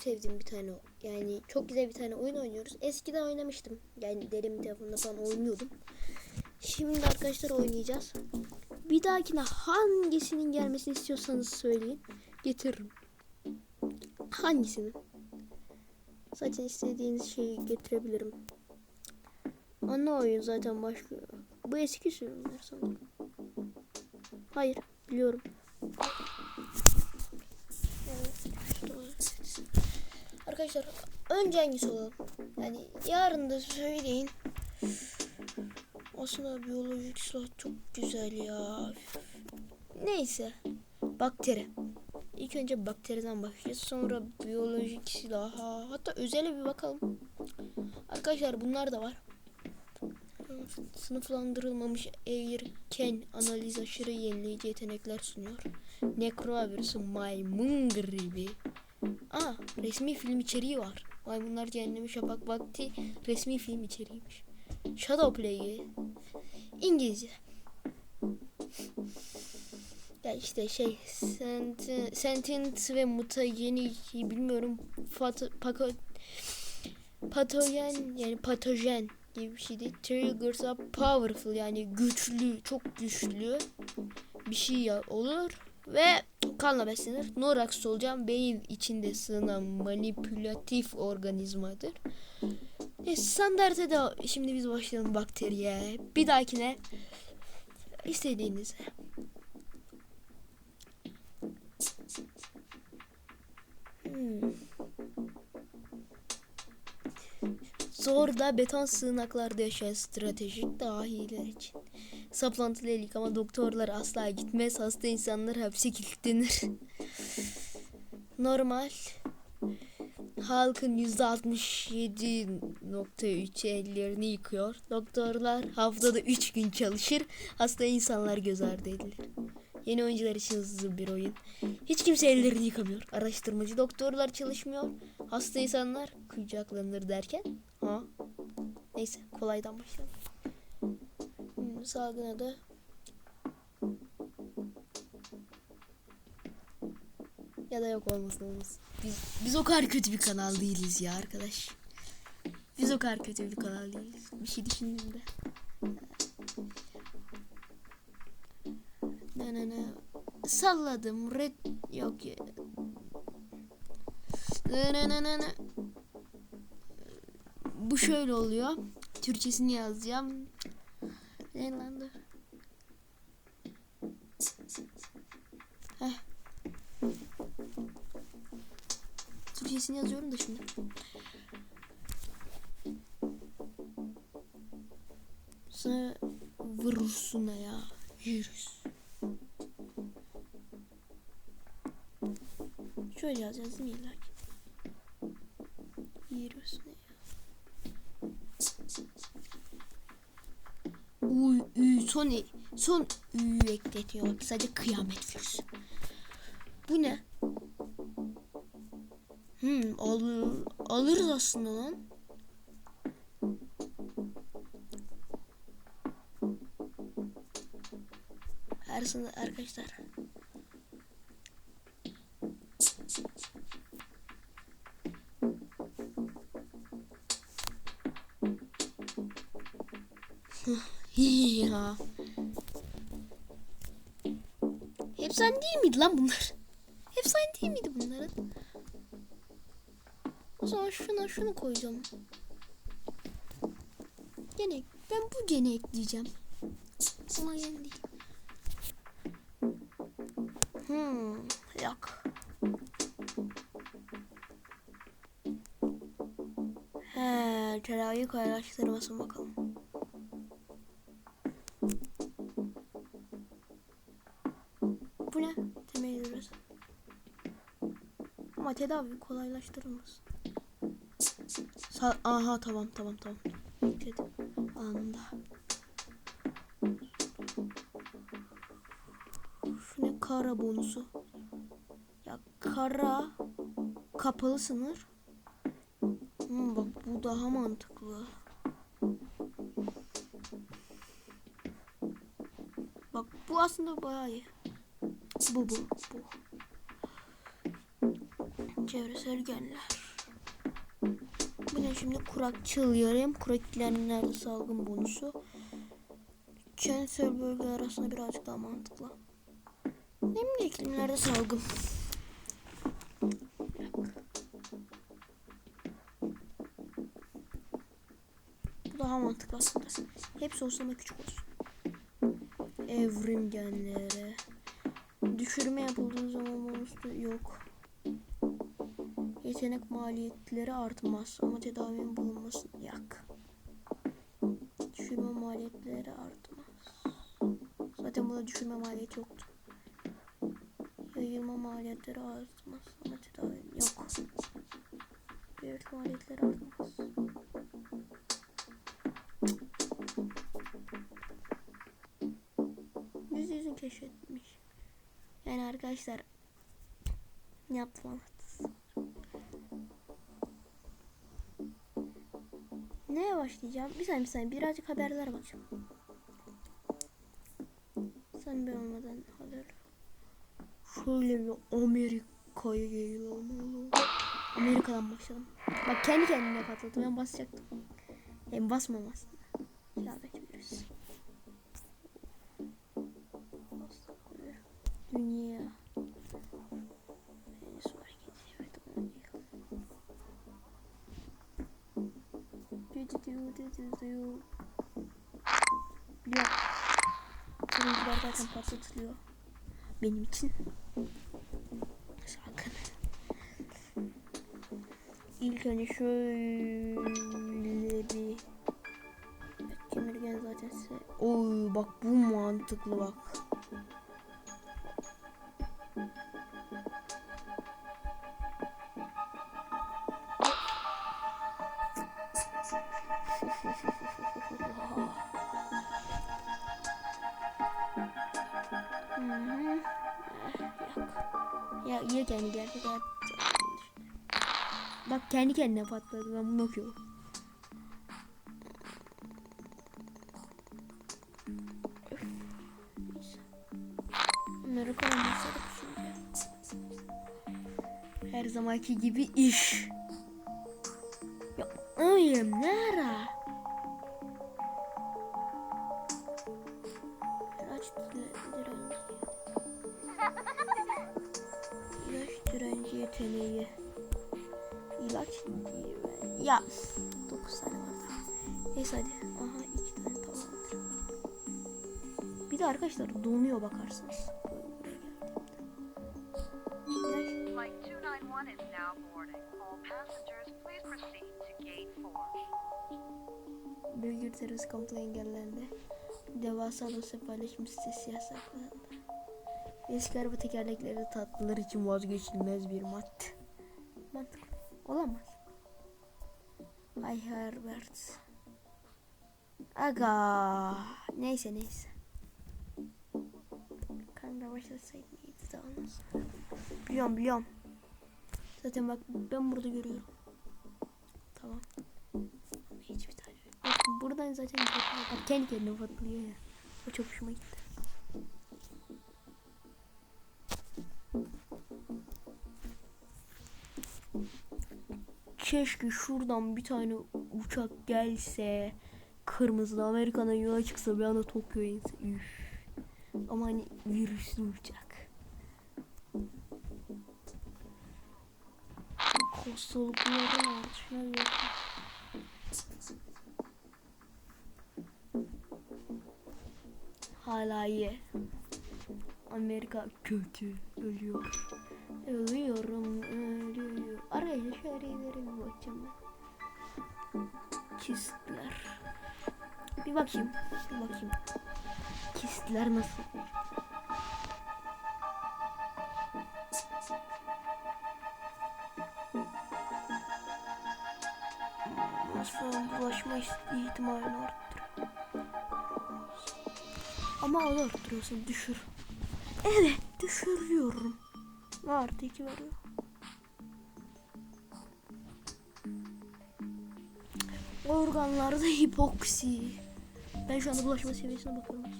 sevdiğim bir tane yani çok güzel bir tane oyun oynuyoruz. Eskiden oynamıştım. Yani dedemin telefonunda falan oynuyordum. Şimdi arkadaşlar oynayacağız. Bir dahakine hangisinin gelmesini istiyorsanız söyleyin. Getiririm. Hangisini? Zaten istediğiniz şeyi getirebilirim. Ana oyun zaten başlıyor. Bu eski sürümler sanırım. Hayır, biliyorum. Evet. Arkadaşlar önce hangisi olalım? Yani yarın da söyleyin. Aslında biyolojik silah çok güzel ya. Neyse. Bakteri. İlk önce bakteriden başlayacağız. Sonra biyolojik silaha. Hatta özele bir bakalım. Arkadaşlar bunlar da var. Sınıflandırılmamış erken analiz aşırı yenileyici yetenekler sunuyor. Nekrovirüsü maymun gribi. Aa resmi film içeriği var. Maymunlar Cehennemi Şafak Vakti resmi film içeriğiymiş. Shadow Play'i İngilizce. Ya işte şey senti- sentient ve mutagenik bilmiyorum Fat, pako, patogen yani patojen gibi bir şeydi. Triggers are powerful yani güçlü çok güçlü bir şey olur ve kanla beslenir. Norax solucan beyin içinde sığınan manipülatif organizmadır. E, standarta da şimdi biz başlayalım bakteriye. Bir dahakine istediğiniz. Hmm. Zorda beton sığınaklarda yaşayan stratejik dahiler için. Saplantılı elik ama doktorlar asla gitmez. Hasta insanlar hapse kilitlenir. Normal. Halkın %67.3'ü ellerini yıkıyor. Doktorlar haftada 3 gün çalışır. Hasta insanlar göz ardı edilir. Yeni oyuncular için hızlı bir oyun. Hiç kimse ellerini yıkamıyor. Araştırmacı doktorlar çalışmıyor. Hasta insanlar kucaklanır derken. Ha. Neyse kolaydan başlayalım. Salgına da ya da yok olmasın olmasın. Biz, biz o kadar kötü bir kanal değiliz ya arkadaş. Biz o kadar kötü bir kanal değiliz. Bir şey düşündüm de. Ne ne ne. Salladım. Red yok ya. Ne ne ne ne ne. Bu şöyle oluyor. Türkçesini yazacağım. Dur. Heh. Türkçesini yazıyorum da şimdi. Sonra virüsüne ya. Virüs. Şöyle yazacağız değil mi illa ki? Ne ya? Uy, son, son ü ekletiyor. Sadece kıyamet virüsü. Bu ne? Hmm, al, alırız aslında lan. Her sene arkadaşlar. Ya. Hep sen değil miydi lan bunlar? Hep sen değil miydi bunların? O zaman şuna şunu koyacağım. Gene ben bu gene ekleyeceğim. Ama yeni değil. Hmm, yok. He, tedavi kolaylaştırmasın bakalım. Bu ne? Temel burası. Ama tedavi kolaylaştırılmaz. Sa Aha tamam tamam tamam. Bekledim. Anında. Şu ne kara bonusu? Ya kara kapalı sınır. Hmm, bak bu daha mantıklı. Bak bu aslında bayağı iyi. Bu bu bu. çevresel genler. Bu ne şimdi kurakçıl yarım. Kurak iklimlerde salgın bonusu. Kentsel bölge arasında birazcık daha mantıklı. Nemli iklimlerde salgın. Bu daha mantıklı aslında. Hepsi olsun ama küçük olsun. Evrim genleri. Düşürme yapıldığı zaman bonus da yok. Yetenek maliyetleri artmaz ama tedavinin bulunması yak. Düşürme maliyetleri artmaz. Zaten burada düşürme maliyeti yoktu. Yayılma maliyetleri artmaz ama tedavinin yok. Devlet maliyetleri artmaz. Yüz yüzün keşfetmiş. Yani arkadaşlar yaptım. Neye başlayacağım? Bir saniye bir saniye birazcık haberlere bakacağım. Sen bir olmadan haber. Şöyle bir Amerika'ya gelelim. Amerika'dan başladım. Bak kendi kendine patladı. Ben basacaktım. Hem basmam Biliyorum. Turuncular zaten patlatılıyor. Benim için. Sakın. İlk önce şöyle bir kemirgen zaten size. Oy bak bu mantıklı bak. Bak kendi kendine patladı. Ben bunu okuyorum. Her zamanki gibi iş. Ya ayım nere? Aç direnci. İlaç direnci yeteneği. İlaç ya 9 tane var. Neyse hadi. Aha 2 tane tamamdır. Bir de arkadaşlar donuyor bakarsınız. İlaç Flight 291 is now boarding. All passengers, please proceed to gate 4. Bölge terörist komplo engellendi. Devasa dosya paylaşım sitesi yasaklandı. Eski araba tekerlekleri tatlılar için vazgeçilmez bir madde. Olamaz. Ay Herbert. Aga. Neyse neyse. Kanka başlasaydım iyiydi de olmaz. Biliyorum biliyorum. Zaten bak ben burada görüyorum. Tamam. Hiçbir tane. buradan zaten kendi kendine patlıyor ya. O çok hoşuma gitti. Keşke şuradan bir tane uçak gelse. Kırmızı Amerika'dan yola çıksa bir anda Tokyo'ya inse. Üf. Ama hani virüslü uçak. Hastalıkları var. Şuna. Hala iyi. Amerika kötü. Ölüyor. Ölüyorum. Ölüyor. Araya şöylelere bir. Kistler. Bir bakayım. Bir bakayım. Kistler nasıl? Nasıl bulaşma ihtimalini arttırıyor. Ama o da arttırıyorsun düşür. Evet düşürüyorum. Artı iki veriyor. Organlarda hipoksi. Ben şu anda bulaşma seviyesine bakıyorum.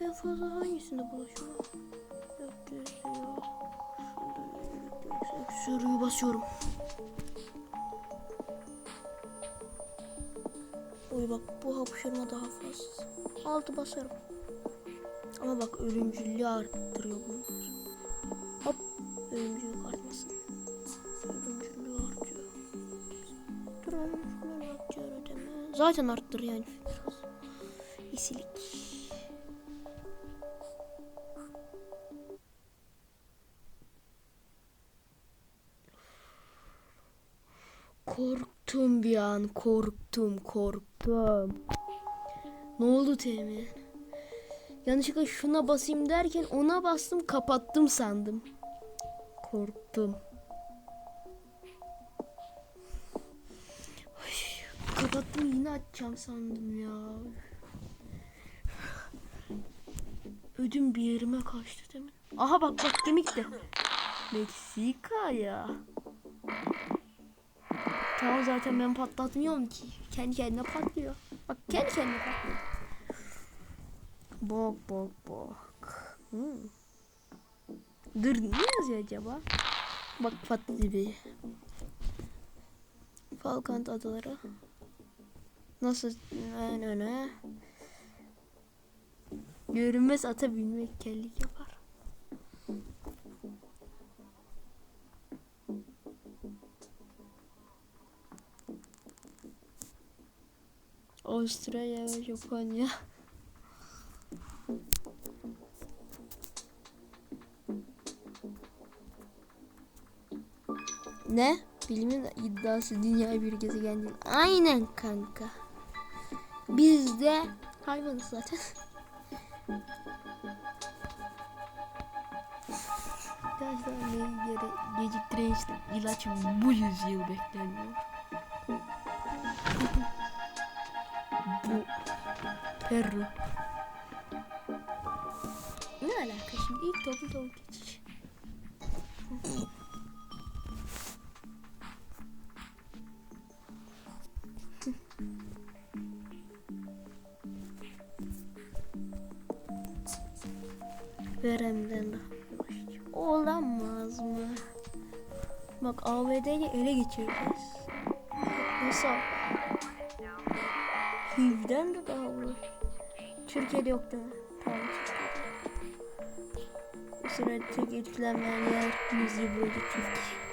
En fazla hangisinde bulaşma? 400 yok. Şurada Sürüyü basıyorum. Oy bak bu hapşırma daha fazla. Altı basarım. Ama bak ölümcüllüğü arttırıyor bunlar. Zaten arttır yani. İsilik. Korktum bir an, korktum, korktum. Ne oldu Temin? Yanlışlıkla şuna basayım derken ona bastım, kapattım sandım. Korktum. Açacağım sandım ya. Ödüm bir yerime kaçtı demin. Aha bak bak kemik de. Meksika ya. Tamam zaten ben patlatmıyorum ki. Kendi kendine patlıyor. Bak kendi kendine patlıyor. Bak bak bak. Hmm. Dur ne yazıyor acaba? Bak patladı bir. Falkland adaları. Nasıl? Ne ne ne? Görünmez ata binmek kellik yapar. Avustralya ve Japonya. Ne? Bilimin iddiası dünya bir gezegen değil. Aynen kanka. Biz de hayvanız zaten. Arkadaşlar ne yere geciktiren işte ilaç bu yüzyıl bekleniyor. Bu Peru. Ne alaka şimdi? İlk toplu tavuk Olamaz mı? Bak ABD'yi ele geçireceğiz. Nasıl? HIV'den de daha olur. Türkiye'de yok değil mi? Tamam Türkiye'de. Bu sırada tek etkilenmeyen yer yüzyıl boyunca Türkiye.